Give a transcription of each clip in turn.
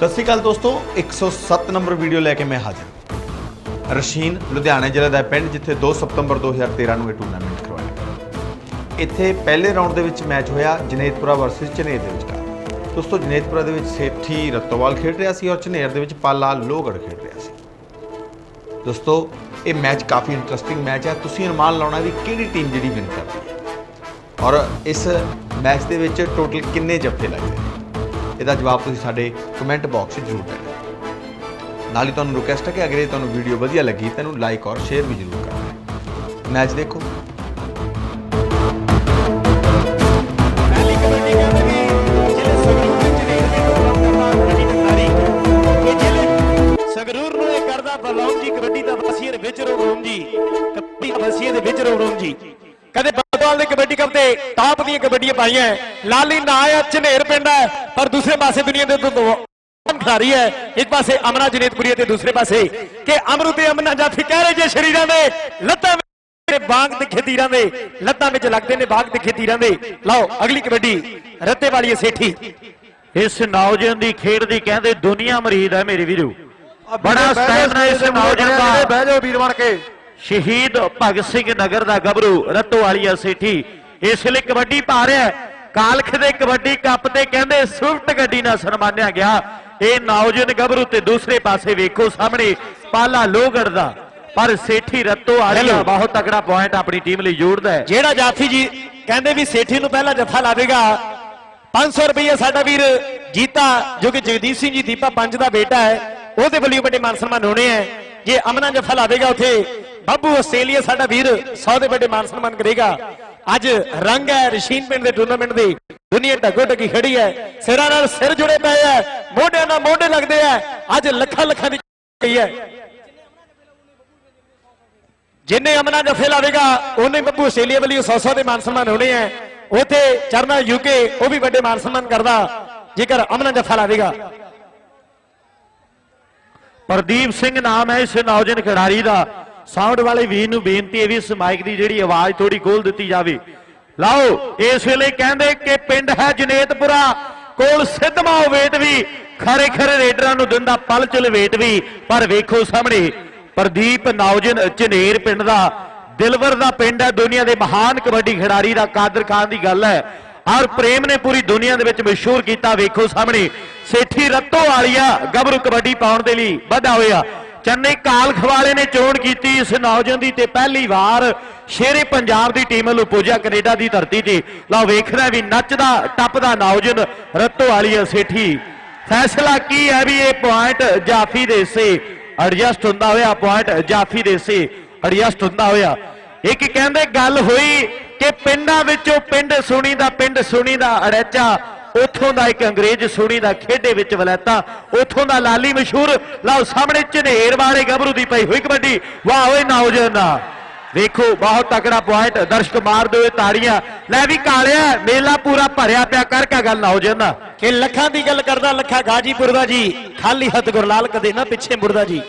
ਸਤਿ ਸ਼੍ਰੀ ਅਕਾਲ ਦੋਸਤੋ 107 number video ਲੈ ਕੇ ਮੈਂ ਹਾਜ਼ਰ ਰਸ਼ੀਨ, ਲੁਧਿਆਣਾ ਜ਼ਿਲ੍ਹੇ ਦਾ ਪਿੰਡ, ਜਿੱਥੇ 2 ਸਤੰਬਰ 2013 ਨੂੰ ਇਹ ਟੂਰਨਾਮੈਂਟ ਕਰਵਾਇਆ ਇੱਥੇ ਪਹਿਲੇ ਰਾਊਂਡ ਦੇ ਵਿੱਚ ਮੈਚ ਹੋਇਆ ਜਨੇਤਪੁਰਾ ਵਰਸਸ ਚਨੇਰ ਦੇ ਵਿਚਕਾਰ। ਦੋਸਤੋ, ਜਨੇਤਪੁਰਾ ਦੇ ਵਿੱਚ ਸੇਠੀ ਰਤੋਵਾਲ ਖੇਡ ਰਿਹਾ ਸੀ ਔਰ ਝਨੇਰ ਦੇ ਵਿੱਚ ਪਾਲਾ ਲੋਹਗੜ ਖੇਡ ਰਿਹਾ ਸੀ। ਦੋਸਤੋ, ਇਹ ਮੈਚ ਕਾਫੀ ਇੰਟਰਸਟਿੰਗ ਮੈਚ ਹੈ। ਤੁਸੀਂ ਅਨੁਮਾਨ ਲਾਉਣਾ ਵੀ ਕਿਹੜੀ ਟੀਮ ਜਿਹੜੀ ਵਿਨ ਕਰਦੀ ਹੈ। ਔਰ ਇਸ ਮੈਚ ਦੇ ਵਿੱਚ ਟੋਟਲ ਕਿੰਨੇ ਜੱਫੇ ਲੱਗਦੇ ਨੇ? ਇਹਦਾ ਜਵਾਬ ਤੁਸੀਂ ਸਾਡੇ ਕਮੈਂਟ ਬਾਕਸ 'ਚ ਜ਼ਰੂਰ ਦੇਣਾ। ਨਾਲ ਹੀ ਤੁਹਾਨੂੰ ਰਿਕੁਐਸਟ ਹੈ ਕਿ ਅਗਰ ਇਹ ਤੁਹਾਨੂੰ ਵੀਡੀਓ ਵਧੀਆ ਲੱਗੀ ਤਾਂ ਇਹਨੂੰ ਲਾਈਕ ਔਰ ਸ਼ੇਅਰ ਵੀ ਜ਼ਰੂਰ ਕਰਨਾ। ਮੈਚ ਦੇਖੋ। ਕਰਦਾ ਬਲੌਂਗ ਜੀ, ਕਬੱਡੀ ਦਾ ਵਸੀਰ ਵਿੱਚ ਰੋਮ ਜੀ। ਕਬੱਡੀ ਦਾ ਵਸੀਰ ਦੇ ਵਿੱਚ ਰੋਮ ਜੀ। ਕਦੇ ਕਬੱਡੀ ਕੱਪ ਤੇ ਟਾਪ ਦੀਆਂ ਕਬੱਡੀਆਂ ਪਾਈਆਂ ਲਾਲੀ ਨਾ ਆ ਝਨੇਰ ਪਿੰਡ ਹੈ ਪਰ ਦੂਸਰੇ ਪਾਸੇ ਦੁਨੀਆ ਦੇ ਤੋਂ ਦੋ ਖਿਡਾਰੀ ਹੈ। ਇੱਕ ਪਾਸੇ ਅਮਨਾ ਜਨੇਤਪੁਰੀ ਤੇ ਦੂਸਰੇ ਪਾਸੇ ਕਿ ਅਮਰੂ ਤੇ ਅਮਨਾ ਜਾਫੀ ਕਹਿ ਰਹੇ ਜੇ ਸ਼ਰੀਰਾਂ ਦੇ ਲੱਤਾਂ ਤੇ ਬਾਗ ਤੇ ਖੇਤੀਰਾਂ ਦੇ ਲੱਤਾਂ ਵਿੱਚ ਲੱਗਦੇ ਨੇ ਬਾਗ ਤੇ ਖੇਤੀਰਾਂ ਦੇ। ਲਓ ਅਗਲੀ ਕਬੱਡੀ ਰੱਤੇ ਵਾਲੀ ਸੇਠੀ। ਇਸ ਨੌਜਵਾਨ ਦੀ ਖੇਡ ਦੀ ਕਹਿੰਦੇ ਦੁਨੀਆ ਮਰੀਦ ਹੈ ਮੇਰੇ ਵੀਰੋ। ਬੜਾ ਸਟੈਮਨਾ ਇਸ ਨੌਜਵਾਨ ਦਾ। ਬਹਿ ਜਾਓ ਵੀਰ ਬਣ ਕੇ। ਸ਼ਹੀਦ ਭਗਤ ਸਿੰਘ ਨਗਰ ਦਾ ਗੱਭਰੂ ਰੱਤੋ ਵਾਲੀਆ ਸੇਠੀ। ਇਸ ਲਈ ਕਬੱਡੀ ਪਾ ਰਿਹਾ। ਕਾਲਖ ਦੇ ਕਬੱਡੀ ਕੱਪ ਤੇ ਕਹਿੰਦੇ ਸਵਿਫਟ ਗੱਡੀ ਨਾਲ ਸਨਮਾਨਿਆ ਗਿਆ। ਇਹ ਨੌਜਵਾਨ ਗੱਭਰੂ ਤੇ ਦੂਸਰੇ ਪਾਸੇ ਵੇਖੋ ਸਾਹਮਣੇ ਪਾਲਾ ਲੋਹਗੜ ਦਾ। ਪਰ ਸੇਠੀ ਰੱਤੋ ਹੈਲੋ। ਬਹੁਤ ਤਕੜਾ ਪੁਆਇੰਟ ਆਪਣੀ ਟੀਮ ਲਈ ਜੋੜਦਾ ਹੈ। ਜਿਹੜਾ ਜਾਫੀ ਜੀ ਕਹਿੰਦੇ ਵੀ ਸੇਠੀ ਨੂੰ ਪਹਿਲਾ ਜੱਫਾ ਲਾਵੇਗਾ 500 ਰੁਪਏ ਸਾਡਾ ਵੀਰ ਜੀਤਾ ਜੋ ਕਿ ਜਗਦੀਪ ਸਿੰਘ ਜੀ ਦੀਪਾ ਪੰਜ ਦਾ ਬੇਟਾ ਹੈ ਉਹਦੇ ਵੱਲੋਂ ਵੱਡੇ ਮਾਨ ਸਨਮਾਨ ਹੋਣੇ ਹੈ। ਜੇ ਅਮਨਾ ਜੱਫਾ ਲਾਵੇਗਾ ਉਥੇ ਬੱਬੂ ਆਸਟ੍ਰੇਲੀਆ ਸਾਡਾ ਵੀਰ 100 ਦੇ ਵੱਡੇ ਮਾਨ ਸਨਮਾਨ ਕਰੇਗਾ। ਅੱਜ ਰੰਗ ਹੈ, ਰਸ਼ੀਨ ਪਿੰਡ ਦੇ ਟੂਰਨਾਮੈਂਟ ਦੀ। ਦੁਨੀਆ ਢੱਗੋ ਢੱਗੀ ਖੜੀ ਹੈ। ਸਿਰਾਂ ਨਾਲ ਸਿਰ ਜੁੜੇ ਪਏ ਹੈ। ਮੋਢਿਆਂ ਨਾਲ ਮੋਢੇ ਲੱਗਦੇ ਹੈ। ਅੱਜ ਲੱਖਾਂ ਲੱਖਾਂ ਦੀ ਗਈ ਹੈ। ਜਿੰਨੇ ਅਮਨਾ ਜਫੇ ਲਾਵੇਗਾ ਉਹਨੇ ਬੱਬੂ ਆਸਟ੍ਰੇਲੀਆ ਵੱਲੋਂ 100 ਦੇ ਮਾਨ ਸਨਮਾਨ ਹੋਣੇ ਆ ਉਥੇ ਚਰਨਾ ਯੂਕੇ ਉਹ ਵੀ ਵੱਡੇ ਮਾਨ ਸਨਮਾਨ ਕਰਦਾ। ਜੇਕਰ ਅਮਨਾ ਜਫਾ ਲਾਵੇਗਾ ਪ੍ਰਦੀਪ ਸਿੰਘ ਨਾਮ ਹੈ ਇਸ ਨੌਜਵਾਨ ਖਿਡਾਰੀ ਦਾ। ਸਾਊਂਡ ਵਾਲੇ ਵੀਰ ਨੂੰ ਬੇਨਤੀ ਹੈ ਵੀ ਇਸ ਮਾਈਕ ਦੀ ਜਿਹੜੀ ਆਵਾਜ਼ ਥੋੜੀ ਖੋਲ ਦਿੱਤੀ ਜਾਵੇ। ਲਓ, ਇਸ ਵੇਲੇ ਕਹਿੰਦੇ ਕਿ ਪਿੰਡ ਹੈ ਜਨੇਤਪੁਰਾ, ਕੋਲ ਸਿੱਧਮਾ ਵੇਟ ਵੀ, ਖਰੇ ਖਰੇ ਰੇਡਰਾਂ ਨੂੰ ਦਿੰਦਾ ਪਲ ਚਲ ਵੇਟ ਵੀ, ਪਰ ਵੇਖੋ ਸਾਹਮਣੇ, ਪ੍ਰਦੀਪ ਨੌਜਨ ਝਨੇਰ ਪਿੰਡ ਦਾ, ਦਿਲਵਰ ਦਾ ਪਿੰਡ ਹੈ, ਦੁਨੀਆ ਦੇ ਮਹਾਨ ਕਬੱਡੀ ਖਿਡਾਰੀ ਦਾ ਕਾਦਰ ਖਾਨ ਦੀ ਗੱਲ ਹੈ। ਔਰ ਪ੍ਰੇਮ ਨੇ ਪੂਰੀ ਦੁਨੀਆ ਦੇ ਵਿੱਚ ਮਸ਼ਹੂਰ ਕੀਤਾ, ਵੇਖੋ ਸਾਹਮਣੇ, ਸੇਠੀ ਰੱਤੋ ਵਾਲੀਆ, ਗੱਭਰੂ ਕਬੱਡੀ ਪਾਉਣ ਦੇ ਲਈ, ਵਧਾ ਹੋਇਆ। ਚੰਨੇ ਕਾਲ ਖਵਾਲੇ ਨੇ ਚੋਣ ਕੀਤੀ। ਇਸ ਨੌਜਵਾਨ ਦੀ ਤੇ ਪਹਿਲੀ ਵਾਰ ਸ਼ੇਰੇ ਪੰਜਾਬ ਦੀ ਟੀਮ ਵੱਲੋਂ ਪੁੱਜਿਆ ਕੈਨੇਡਾ ਦੀ ਧਰਤੀ ਤੇ। ਲਓ ਵੇਖਦਾ ਵੀ ਨੱਚਦਾ, ਟੱਪਦਾ ਨੌਜਵਾਨ ਰੱਤੋ ਵਾਲੀ ਸੇਠੀ। ਫੈਸਲਾ ਕੀ ਹੈ ਵੀ ਇਹ ਪੁਆਇੰਟ ਜਾਫੀ ਦੇ ਸੇ ਐਡਜਸਟ ਹੁੰਦਾ ਹੋਇਆ ਪੁਆਇੰਟ ਜਾਫੀ ਦੇ ਸੇ ਐਡਜਸਟ ਹੁੰਦਾ ਹੋਇਆ। ਇੱਕ ਕਹਿੰਦੇ ਗੱਲ ਹੋਈ ਕਿ ਪਿੰਡਾਂ ਵਿੱਚੋਂ ਪਿੰਡ ਸੁਣੀ ਦਾ, ਪਿੰਡ ਸੁਣੀ ਦਾ ਅੜੈਚਾ ਉਥੋਂ ਦਾ ਇੱਕ ਅੰਗਰੇਜ਼ ਸੁਣੀ ਦਾ ਖੇਡੇ ਵਿੱਚ ਵਲੈਤਾ, ਉਥੋਂ ਦਾ ਲਾਲੀ ਮਸ਼ਹੂਰ, ਲਓ ਸਾਹਮਣੇ ਝਨੇਰ ਵਾਲੇ ਗੱਭਰੂ ਦੀ ਪਈ ਹੋਈ ਕਬੱਡੀ। ਵਾਹ ਓਏ ਨੌਜਵਾਨ ਦਾ ਵੇਖੋ ਬਹੁਤ ਤਕੜਾ ਪੁਆਇੰਟ ਦਰਸ਼ਕ ਮਾਰਦੇ ਹੋਏ ਤਾੜੀਆਂ। ਲੈ ਵੀ ਕਾਲਿਆ, ਮੇਲਾ ਪੂਰਾ ਭਰਿਆ ਪਿਆ, ਕਰ ਕਾ ਗੱਲ ਨੌਜਵਾਨ। ਦਾ ਕਿ ਲੱਖਾਂ ਦੀ ਗੱਲ ਕਰਦਾ ਲੱਖਾ ਗਾਜੀਪੁਰ ਦਾ ਜੀ, ਖਾਲੀ ਹੱਥ ਗੁਰਲਾਲ ਕਦੇ ਨਾ ਪਿੱਛੇ ਮੁੜਦਾ ਜੀ।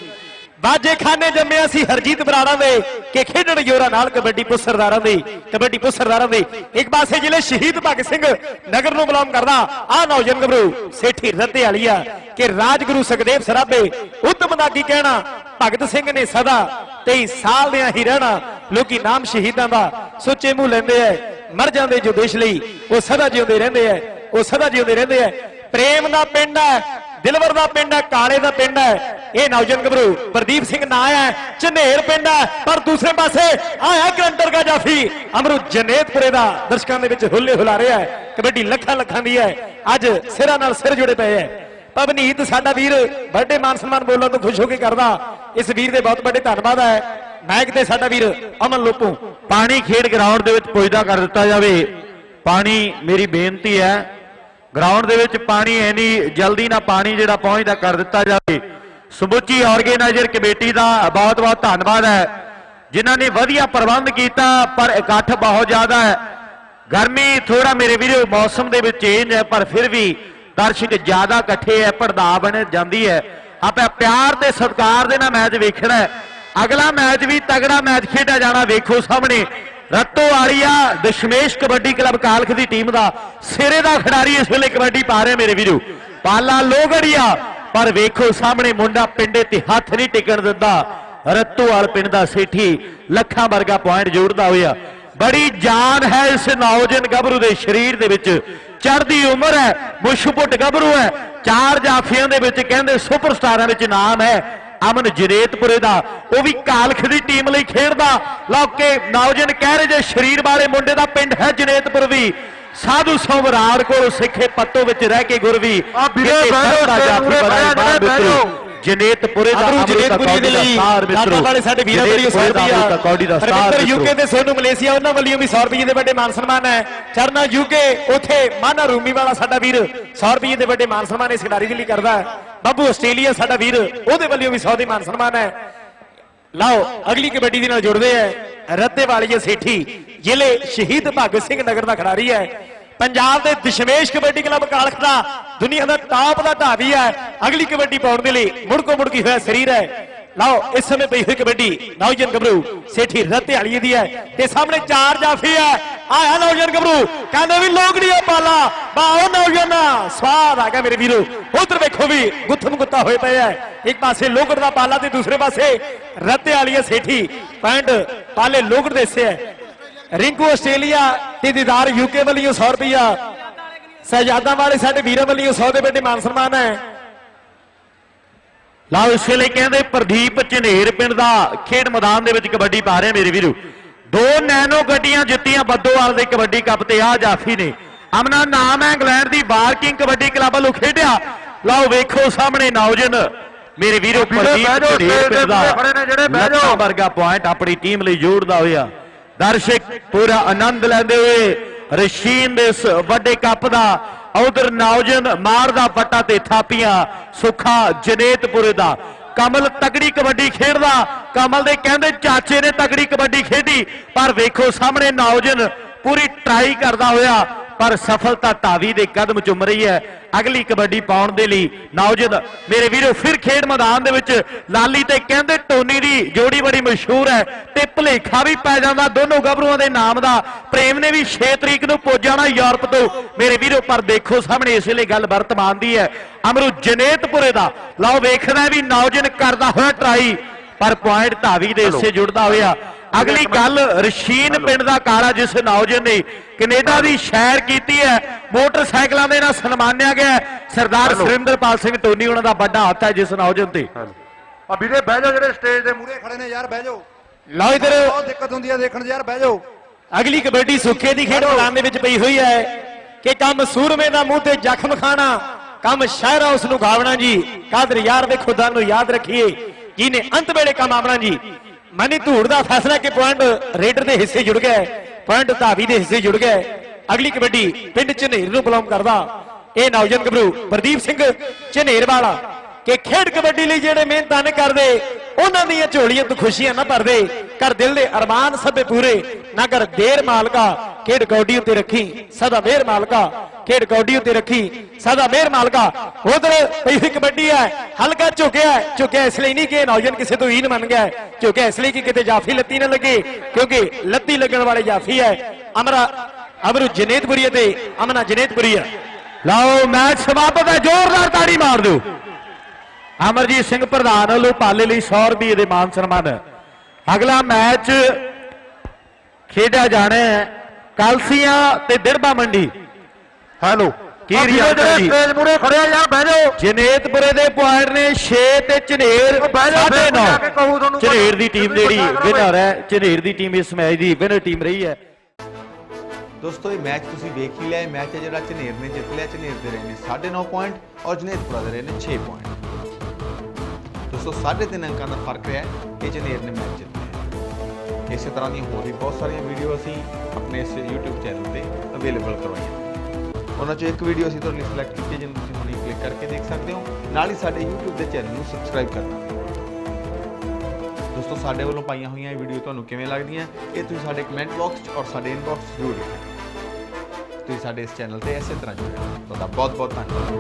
ਬਾਜੇ ਖਾਨੇ ਜੰਮਿਆ ਸੀ ਹਰਜੀਤ ਬਰਾੜਾ ਦੇ ਕਿ ਖੇਡਣ ਯੋਰਾ ਨਾਲ ਕਬੱਡੀ ਪੁੱਸਰਦਾਰਾਂ ਦੇ, ਕਬੱਡੀ ਪੁੱਸਰਦਾਰਾਂ ਦੇ। ਇੱਕ ਪਾਸੇ ਜ਼ਿਲ੍ਹੇ ਸ਼ਹੀਦ ਭਗਤ ਸਿੰਘ ਨਗਰ ਨੂੰ ਬਿਲੋਂਗ ਕਰਦਾ ਆ ਨੌਜਵਾਨ ਗੱਭਰੂ, ਸੇਠੀ ਰੱਤੇ ਵਾਲੀਆ ਕਿ ਰਾਜਗੁਰੂ ਸੁਖਦੇਵ ਸਰਾਬੇ ਉਤਮ ਦਾ ਕੀ ਕਹਿਣਾ? ਭਗਤ ਸਿੰਘ ਨੇ ਸਦਾ 23 ਸਾਲ ਦੇ ਹੀ ਰਹਿਣਾ, ਲੋਕੀ ਨਾਮ ਸ਼ਹੀਦਾਂ ਦਾ ਸੁੱਚੇ ਮੂੰਹ ਲੈਂਦੇ ਐ ਮਰ ਜਾਂਦੇ ਜੋ ਦੇਸ਼ ਲਈ, ਉਹ ਸਦਾ ਜਿਉਂਦੇ ਰਹਿੰਦੇ ਐ, ਉਹ ਸਦਾ ਜਿਉਂਦੇ ਰਹਿੰਦੇ ਐ। ਪ੍ਰੇਮ ਦਾ ਪਿੰਡ ਹੈ ਦਿਲਵਰ ਦਾ ਪਿੰਡ ਹੈ ਕਾਲੇ ਦਾ ਪਿੰਡ ਹੈ ਇਹ ਨੌਜਵਾਨ ਗੱਭਰੂ ਪ੍ਰਦੀਪ ਸਿੰਘ ਨਾਂ ਹੈ ਝਨੇਰ ਪਿੰਡ ਹੈ, ਪਰ ਦੂਸਰੇ ਪਾਸੇ ਆਇਆ ਗਰੰਟਰ ਦਾ ਜਾਫੀ। ਅਮਰੂ ਜਨੇਤਪੁਰੇ ਦਾ ਦਰਸ਼ਕਾਂ ਦੇ ਵਿੱਚ ਹੁੱਲੇ ਹੁਲਾ ਰਿਹਾ ਹੈ, ਕਬੱਡੀ ਲੱਖਾਂ ਲੱਖਾਂ ਦੀ ਹੈ। ਅੱਜ ਸਿਰਾਂ ਨਾਲ ਸਿਰ ਜੁੜੇ ਪਏ ਹੈ। ਪਵਨੀਤ ਸਾਡਾ ਵੀਰ, ਵੱਡੇ ਮਾਨ ਸਨਮਾਨ ਬੋਲਣ ਤੋਂ ਖੁਸ਼ ਹੋ ਕੇ ਕਰਦਾ। ਇਸ ਵੀਰ ਦੇ ਬਹੁਤ ਵੱਡੇ ਧੰਨਵਾਦ ਹੈ। ਨਾਇਕ ਤੇ ਸਾਡਾ ਵੀਰ ਅਮਨ ਲੋਪੂ। ਪਾਣੀ ਖੇਡ ਗਰਾਊਂਡ ਦੇ ਵਿੱਚ ਪੁੱਜਦਾ ਕਰ ਦਿੱਤਾ ਜਾਵੇ। ਪਾਣੀ ਮੇਰੀ ਬੇਨਤੀ ਹੈ। ਗਰਾਊਂਡ ਦੇ ਵਿੱਚ ਪਾਣੀ ਐਨੀ ਜਲਦੀ ਨਾ ਪਾਣੀ ਜਿਹੜਾ ਪਹੁੰਚਦਾ ਕਰ ਦਿੱਤਾ ਜਾਵੇ। ਸਮੁੱਚੀ ਆਰਗੇਨਾਈਜ਼ਰ ਕਮੇਟੀ ਦਾ ਬਹੁਤ ਬਹੁਤ ਧੰਨਵਾਦ ਹੈ। ਜਿਨ੍ਹਾਂ ਨੇ ਵਧੀਆ ਪ੍ਰਬੰਧ ਕੀਤਾ, ਪਰ ਇਕੱਠ ਬਹੁਤ ਜ਼ਿਆਦਾ ਹੈ। ਗਰਮੀ ਥੋੜਾ ਮੇਰੇ ਵੀਰੋ, ਮੌਸਮ ਦੇ ਵਿੱਚ ਚੇਂਜ ਹੈ, ਪਰ ਫਿਰ ਵੀ ਦਰਸ਼ਕ ਜ਼ਿਆਦਾ ਇਕੱਠੇ ਹੈ ਪੜਦਾ ਬਣ ਜਾਂਦੀ ਹੈ। ਆਪਾਂ ਪਿਆਰ ਤੇ ਸਤਿਕਾਰ ਦੇ ਨਾਲ ਮੈਚ ਵੇਖਣਾ ਹੈ। ਅਗਲਾ ਮੈਚ ਵੀ ਤਗੜਾ ਮੈਚ ਖੇਡਿਆ ਜਾਣਾ ਵੇਖੋ ਸਾਹਮਣੇ। ਰੱਤੋ ਵਾਲੀਆ ਦਸ਼ਮੇਸ਼ ਕਬੱਡੀ ਕਲੱਬ ਕਾਲਖ ਦੀ ਟੀਮ ਦਾ ਸਿਰੇ ਦਾ ਖਿਡਾਰੀ ਇਸ ਵੇਲੇ ਕਬੱਡੀ ਪਾ ਰਿਹਾ ਮੇਰੇ ਵੀਰੋ। ਪਾਲਾ ਲੋਗੜੀਆ ਪਰ ਵੇਖੋ ਸਾਹਮਣੇ ਮੁੰਡਾ ਪਿੰਡੇ ਤੇ ਹੱਥ ਨਹੀਂ ਟਿਕਣ ਦਿੰਦਾ। ਰੱਤੂਵਾਲ ਪਿੰਡ ਦਾ ਸੇਠੀ ਲੱਖਾਂ ਵਰਗਾ ਪੁਆਇੰਟ ਜੋੜਦਾ ਹੋਇਆ। ਬੜੀ ਜਾਨ ਹੈ ਇਸ ਨੌਜਵਾਨ ਗੱਭਰੂ ਦੇ ਸਰੀਰ ਦੇ ਵਿੱਚ। ਚੜ੍ਹਦੀ ਉਮਰ ਹੈ ਮੁਸ਼ਪੁੱਟ ਗੱਭਰੂ ਹੈ। ਚਾਰ ਜਾਫੀਆਂ ਦੇ ਵਿੱਚ ਕਹਿੰਦੇ ਸੁਪਰਸਟਾਰਾਂ ਵਿੱਚ ਨਾਮ ਹੈ ਅਮਨ ਜਨੇਤਪੁਰੇ ਦਾ। ਉਹ ਵੀ ਕਾਲਖ ਦੀ ਟੀਮ ਲਈ ਖੇਡਦਾ। ਲੋਕੇ ਨੌਜਵਾਨ ਕਹਿ ਰਹੇ ਜੇ ਸਰੀਰ ਵਾਲੇ ਮੁੰਡੇ ਦਾ ਪਿੰਡ ਹੈ ਜਨੇਤਪੁਰ ਵੀ। ਸਾਧੂ ਸੋਮਰਾੜ ਕੋਲ ਸਿੱਖੇ ਪੱਤੋ ਵਿੱਚ ਰਹਿ ਕੇ ਗੁਰਵੀ ਆ ਵੀਰੇ ਦਾ ਜਾਫੀ। ਮਿੱਤਰੋ। ਜਨੇਤਪੁਰੇ ਦਾ ਜਨੇਤਪੁਰੀ ਲਈ ਦਾਤਾ ਵਾਲੇ ਸਾਡੇ ਵੀਰਾਂ ਬੜੀ ਜਨੇਤਪੁਰੇ ਦਾ ਸੌਰਪੀਆ ਅਮਰੂਤਾ ਕੌਡੀ ਦਾ ਸਟਾਰ ਰਵਿੰਦਰ ਯੂਕੇ। ਤੇ ਸੋਨੂ ਮਲੇਸ਼ੀਆ ਉਹਨਾਂ ਵੱਲੋਂ ਵੀ 100 ਰੁਪਏ ਦੇ ਵੱਡੇ ਮਾਨ ਸਨਮਾਨ ਹੈ ਚਰਨਾ ਯੂਕੇ ਉਥੇ ਮਾਨਾ ਰੂਮੀ ਵਾਲਾ ਸਾਡਾ ਵੀਰ 100 ਰੁਪਏ ਦੇ ਵੱਡੇ ਮਾਨ ਸਨਮਾਨ ਇਸ ਖਿਡਾਰੀ ਦੇ ਲਈ ਕਰਦਾ ਹੈ ਬੱਬੂ ਆਸਟ੍ਰੇਲੀਆ ਸਾਡਾ ਵੀਰ ਉਹਦੇ ਵੱਲੋਂ ਵੀ 100 ਦੇ ਮਾਨ ਸਨਮਾਨ ਹੈ ਲਓ, ਅਗਲੀ ਕਬੱਡੀ ਦੇ ਨਾਲ ਜੁੜਦੇ ਹੈ ਰੱਤੇ ਵਾਲੀਏ ਸੇਠੀ, ਜ਼ਿਲ੍ਹੇ ਸ਼ਹੀਦ ਭਗਤ ਸਿੰਘ ਨਗਰ ਦਾ ਖਿਡਾਰੀ ਹੈ। ਪੰਜਾਬ ਦੇ ਦਸ਼ਮੇਸ਼ ਕਬੱਡੀ ਕਲੱਬ ਕਾਲਖ ਦਾ ਦੁਨੀਆ ਦਾ ਟਾਪ ਦਾ ਢਾਵੀ ਹੈ। ਅਗਲੀ ਕਬੱਡੀ ਪਾਉਣ ਦੇ ਲਈ ਮੁੜਕੋ ਮੁੜਕੀ ਹੋਇਆ ਸਰੀਰ ਹੈ। ਲਓ, ਇਸ ਸਮੇਂ ਪਈ ਹੋਈ ਕਬੱਡੀ ਨੌਜਨ ਗੱਭਰੂ ਸੇਠੀ ਰੱਤੇ ਵਾਲੀਏ ਦੀ ਹੈ। ਤੇ ਸਾਹਮਣੇ ਚਾਰ ਜਾਫੀ ਹੈ। ਆਇਆ ਨੌਜਵਾਨ ਗੱਭਰੂ, ਕਹਿੰਦੇ ਵੀ ਲੋਕੜੀਆ ਪਾਲਾ। ਬਾਓ ਨੌਜਨਾ ਸਵਾਦ ਆ ਗਿਆ ਮੇਰੇ ਵੀਰੋ। ਉਧਰ ਵੇਖੋ ਵੀ ਗੁੱਥਮ ਗੁੱਤਾ ਹੋਏ ਪਏ ਹੈ ਇੱਕ ਪਾਸੇ ਲੋਕੜ ਦਾ ਪਾਲਾ ਤੇ ਦੂਸਰੇ ਪਾਸੇ ਰੱਤੇ ਵਾਲੀਏ ਸੇਠੀ। ਪੈਂਟ ਪਾਲੇ ਲੋਕੜ ਦੇ ਹਿੱਸੇ ਹੈ ਰਿੰਕੂ ਆਸਟ੍ਰੇਲੀਆ ਤੇ ਦੀਦਾਰ ਯੂਕੇ ਵੱਲੋਂ 100 ਰੁਪਿਆ ਸਹਿਜਾਦਾ ਵਾਲੇ ਸਾਡੇ ਵੀਰਾਂ ਵੱਲੋਂ 100 ਦੇ ਵੱਡੇ ਮਾਨ ਸਨਮਾਨ ਹੈ ਲਓ ਇਸ ਵੇਲੇ ਕਹਿੰਦੇ ਪ੍ਰਦੀਪ ਝਨੇਰ ਪਿੰਡ ਦਾ ਖੇਡ ਮੈਦਾਨ ਦੇ ਵਿੱਚ ਕਬੱਡੀ ਪਾ ਰਿਹਾ ਮੇਰੇ ਵੀਰੋ। ਦੋ ਨੈਨੋ ਗੱਡੀਆਂ ਜਿੱਤੀਆਂ ਬੱਦੋਵਾਲ ਦੇ ਕਬੱਡੀ ਕੱਪ ਤੇ ਆ ਜਾਫੀ ਨੇ। ਅਮਨਾ ਨਾਮ ਹੈ ਇੰਗਲੈਂਡ ਦੀ ਬਾਰਕਿੰਗ ਕਬੱਡੀ ਕਲੱਬ ਵੱਲੋਂ ਖੇਡਿਆ। ਲਓ ਵੇਖੋ ਸਾਹਮਣੇ ਨੌਜਨ ਮੇਰੇ ਵੀਰੋ ਪ੍ਰਦੀਪ ਦੇ। ਲੱਖਾਂ ਵਰਗਾ ਪੁਆਇੰਟ ਆਪਣੀ ਟੀਮ ਲਈ ਜੋੜਦਾ ਹੋਇਆ। ਦਰਸ਼ਕ ਪੂਰਾ ਆਨੰਦ ਲੈਂਦੇ ਹੋਏ ਰਸ਼ੀਨ ਦੇ ਇਸ ਵੱਡੇ ਕੱਪ ਦਾ ਉਧਰ ਨੌਜਨ ਮਾਰਦਾ ਪੱਟਾ ਤੇ ਥਾਪੀਆਂ ਸੁੱਖਾ ਜਨੇਤਪੁਰੇ ਦਾ। ਕਮਲ ਤਗੜੀ ਕਬੱਡੀ ਖੇਡਦਾ। ਕਮਲ ਦੇ ਕਹਿੰਦੇ ਚਾਚੇ ਨੇ ਤਗੜੀ ਕਬੱਡੀ ਖੇਡੀ। ਪਰ ਵੇਖੋ ਸਾਹਮਣੇ ਨੌਜਨ ਪੂਰੀ ਟਰਾਈ ਕਰਦਾ ਹੋਇਆ। ਪਰ ਸਫਲਤਾ ਧਾਵੀ ਦੇ ਕਦਮ ਚੁੰਮ ਰਹੀ ਹੈ। ਅਗਲੀ ਕਬੱਡੀ ਪਾਉਣ ਦੇ ਲਈ ਨੌਜਦ ਮੇਰੇ ਵੀਰੋ ਫਿਰ ਖੇਡ ਮੈਦਾਨ ਦੇ ਵਿੱਚ ਲਾਲੀ ਤੇ ਕਹਿੰਦੇ ਟੋਨੀ ਦੀ ਜੋੜੀ ਬੜੀ ਮਸ਼ਹੂਰ ਹੈ ਤੇ ਭਲੇਖਾ ਵੀ ਪੈ ਜਾਂਦਾ। ਦੋਨੋਂ ਗੱਭਰੂਆਂ ਦੇ ਨਾਮ ਦਾ ਪ੍ਰੇਮ ਨੇ ਵੀ 6 ਤਰੀਕ ਨੂੰ ਪਹੁੰਚਣਾ ਯੂਰਪ ਤੋਂ। ਮੇਰੇ ਵੀਰੋ ਪਰ ਦੇਖੋ ਸਾਹਮਣੇ ਇਸ ਵੇਲੇ ਗੱਲ ਵਰਤਮਾਨ ਦੀ ਹੈ। ਅਮਰੂ ਜਨੇਤਪੁਰੇ ਦਾ। ਲਓ ਵੇਖਦਾ ਵੀ ਨੌਜਨ ਕਰਦਾ ਹੋਇਆ ਟਰਾਈ ਪਰ ਪੁਆਇੰਟ ਧਾਵੀ ਦੇ ਹਿੱਸੇ ਜੁੜਦਾ ਹੋਇਆ। ਅਗਲੀ ਗੱਲ ਰਸ਼ੀਨ ਪਿੰਡ ਦਾ ਕਾਲਾ ਜਿਸ ਨੌਜਵਾਨ ਨੇ ਕੈਨੇਡਾ ਦੀ ਸ਼ੈਰ ਕੀਤੀ ਹੈ ਮੋਟਰਸਾਈਕਲਾਂ ਦੇ ਨਾਲ ਸਨਮਾਨਿਆ ਗਿਆ। ਸਰਦਾਰ ਸੁਰਿੰਦਰਪਾਲ ਸਿੰਘ ਟੋਨੀ ਉਹਨਾਂ ਦਾ ਵੱਡਾ ਹੱਥ ਹੈ ਜਿਸ ਨੌਜਵਾਨ ਤੇ। ਆ ਵੀਰੇ ਬਹਿ ਜਾਓ ਜਿਹੜੇ ਸਟੇਜ ਦੇ ਮੂਹਰੇ ਖੜੇ ਨੇ ਯਾਰ ਬਹਿ ਜਾਓ। ਲਓ ਇਧਰ। ਬਹੁਤ ਦਿੱਕਤ ਹੁੰਦੀ ਹੈ ਦੇਖਣ ਯਾਰ ਬਹਿ ਜਾਓ। ਅਗਲੀ ਕਬੱਡੀ ਸੁੱਖੇ ਦੀ ਖੇਡ ਮੈਦਾਨ ਦੇ ਵਿੱਚ ਪਈ ਹੋਈ ਹੈ ਕਿ ਕੰਮ ਸੂਰਮੇ ਦਾ ਮੂੰਹ ਤੇ ਜ਼ਖਮ ਖਾਣਾ ਕੰਮ ਸ਼ਾਇਰਾ ਉਸ ਨੂੰ ਗਾਵਣਾ ਜੀ। ਕਾਦਰ ਯਾਰ ਦੇ ਖੁਦਾ ਨੂੰ ਯਾਦ ਰੱਖੀਏ ਜਿਹਨੇ ਅੰਤ ਵੇਲੇ ਕੰਮ ਆਵਣਾ ਜੀ। ਮਨੀ ਧੂੜ ਦਾ ਫੈਸਲਾ ਕਿ ਪੁਆਇੰਟ ਰੇਡਰ ਦੇ ਹਿੱਸੇ ਜੁੜ ਗਿਆ ਪੁਆਇੰਟ ਧਾਵੀ ਦੇ ਹਿੱਸੇ ਜੁੜ ਗਿਆ ਅਗਲੀ ਕਬੱਡੀ ਪਿੰਡ ਝਨੇਰ ਨੂੰ ਬਲੌਂਗ ਕਰਦਾ। ਇਹ ਨੌਜਵਾਨ ਗੱਭਰੂ ਪ੍ਰਦੀਪ ਸਿੰਘ ਝਨੇਰ ਵਾਲਾ ਕਿ ਖੇਡ ਕਬੱਡੀ ਲਈ ਜਿਹੜੇ ਮਿਹਨਤਾਂ ਨੇ ਕਰਦੇ, ਉਹਨਾਂ ਦੀਆਂ ਝੋਲੀਆਂ ਤੋਂ ਖੁਸ਼ੀਆਂ ਨਾ ਭਰਦੇ। ਕਰ ਦਿਲ ਦੇ ਅਰਮਾਨ ਸਭੇ ਪੂਰੇ। ਨਾ ਕਰ ਦੇਰ ਮਾਲਕਾ ਖੇਡ ਕੌਡੀ ਉੱਤੇ ਰੱਖੀ, ਸਦਾ ਮਿਹਰ ਮਾਲਕਾ। ਖੇਡ ਕੌਡੀ ਉੱਤੇ ਰੱਖੀ, ਸਦਾ ਮਿਹਰ ਮਾਲਕਾ। ਉਧਰ ਪਈ ਕਬੱਡੀ ਹੈ, ਹਲਕਾ ਝੁਕਿਆ ਹੈ। ਝੁਕਿਆ ਇਸ ਲਈ ਨਹੀਂ ਕਿ ਨੌਜਵਾਨ ਕਿਸੇ ਤੋਂ ਹੀਨ ਮੰਨ ਗਿਆ ਹੈ। ਝੁਕਿਆ ਇਸ ਲਈ ਕਿ ਕਿਤੇ ਜਾਫੀ ਲੱਤੀ ਨਾ ਲੱਗੇ, ਕਿਉਂਕਿ ਲੱਤੀ ਲੱਗਣ ਵਾਲੇ ਜਾਫੀ ਹੈ। ਅਮਰਾ, ਅਮਰੂ ਜਨੇਤਪੁਰੀ ਤੇ ਅਮਨਾ ਜਨੇਤਪੁਰੀ ਲਓ, ਮੈਚ ਸਮਾਪਤ ਹੈ, ਜ਼ੋਰਦਾਰ ਤਾੜੀ ਮਾਰ ਦਿਓ। ਅਮਰਜੀਤ ਸਿੰਘ ਪ੍ਰਧਾਨ ਵੱਲੋਂ ਪਾਲੇ ਲਈ 100 ਰੁਪਏ ਦੇ ਮਾਨ ਸਨਮਾਨ। ਅਗਲਾ ਮੈਚ ਖੇਡਿਆ ਜਾਣਾ ਹੈ ਕਲਸੀਆਂ ਤੇ ਦਿੜਬਾ ਮੰਡੀ। ਹੈਲੋ ਕੀ ਆ ਵੀਰੇ ਰਿਜ਼ਲਟ ਹੈ ਜਿਹੜੇ ਜੀ? ਸਟੇਜ ਮੂਹਰੇ ਖੜੇ ਆ ਯਾਰ ਬਹਿ ਜਾਓ। ਜਨੇਤਪੁਰੇ ਦੇ ਪੁਆਇੰਟ ਨੇ 6 ਤੇ ਕਹੂੰ 9.5 ਤੁਹਾਨੂੰ ਝਨੇਰ ਦੀ ਟੀਮ ਜਿਹੜੀ ਵਿਨਰ ਹੈ ਝਨੇਰ ਦੀ ਟੀਮ ਇਸ ਮੈਚ ਦੀ ਵਿਨਰ ਟੀਮ ਰਹੀ ਹੈ। ਦੋਸਤੋ ਇਹ ਮੈਚ ਤੁਸੀਂ ਵੇਖ ਹੀ ਲਿਆ ਇਹ ਮੈਚ ਹੈ ਜਿਹੜਾ ਝਨੇਰ ਨੇ ਜਿੱਤ ਲਿਆ ਝਨੇਰ ਦੇ ਰਹੇ ਨੇ 9.5 ਪੁਆਇੰਟ ਔਰ ਜਨੇਤਪੁਰਾ ਦੇ ਰਹੇ ਨੇ 6 ਪੁਆਇੰਟ ਦੋਸਤੋ 3.5 ਅੰਕਾਂ ਦਾ ਫ਼ਰਕ ਰਿਹਾ ਹੈ ਕਿ ਝਨੇਰ ਨੇ ਮੈਚ ਜਿੱਤ ਲਿਆ। ਇਸੇ ਤਰ੍ਹਾਂ ਦੀਆਂ ਹੋਰ ਵੀ ਬਹੁਤ ਸਾਰੀਆਂ ਵੀਡੀਓ ਅਸੀਂ ਆਪਣੇ ਇਸ YouTube ਚੈਨਲ ਤੇ ਅਵੇਲੇਬਲ ਕਰਵਾਈਆਂ। ਉਹਨਾਂ ਚੋਂ ਇੱਕ ਵੀਡੀਓ ਅਸੀਂ ਤੁਹਾਡੇ ਲਈ ਸਿਲੈਕਟ ਕੀਤੀ ਹੈ ਜਿਹਨੂੰ ਤੁਸੀਂ ਹੁਣੇ ਕਲਿੱਕ ਕਰਕੇ ਦੇਖ ਸਕਦੇ ਹੋ। ਨਾਲ ਹੀ ਸਾਡੇ YouTube ਦੇ ਚੈਨਲ ਨੂੰ ਸਬਸਕ੍ਰਾਈਬ ਕਰਨਾ। ਦੋਸਤੋ, ਸਾਡੇ ਵੱਲੋਂ ਪਾਈਆਂ ਹੋਈਆਂ ਇਹ ਵੀਡੀਓ ਤੁਹਾਨੂੰ ਕਿਵੇਂ ਲੱਗਦੀਆਂ, ਇਹ ਤੁਸੀਂ ਸਾਡੇ ਕਮੈਂਟ ਬਾਕਸ 'ਚ ਔਰ ਸਾਡੇ ਇਨਬਾਕਸ ਜ਼ਰੂਰ ਲਿਖਣਾ ਤੁਸੀਂ ਸਾਡੇ ਇਸ ਚੈਨਲ ਤੇ ਇਸੇ ਤਰ੍ਹਾਂ ਜੁੜੇ ਤੁਹਾਡਾ ਬਹੁਤ ਬਹੁਤ ਧੰਨਵਾਦ।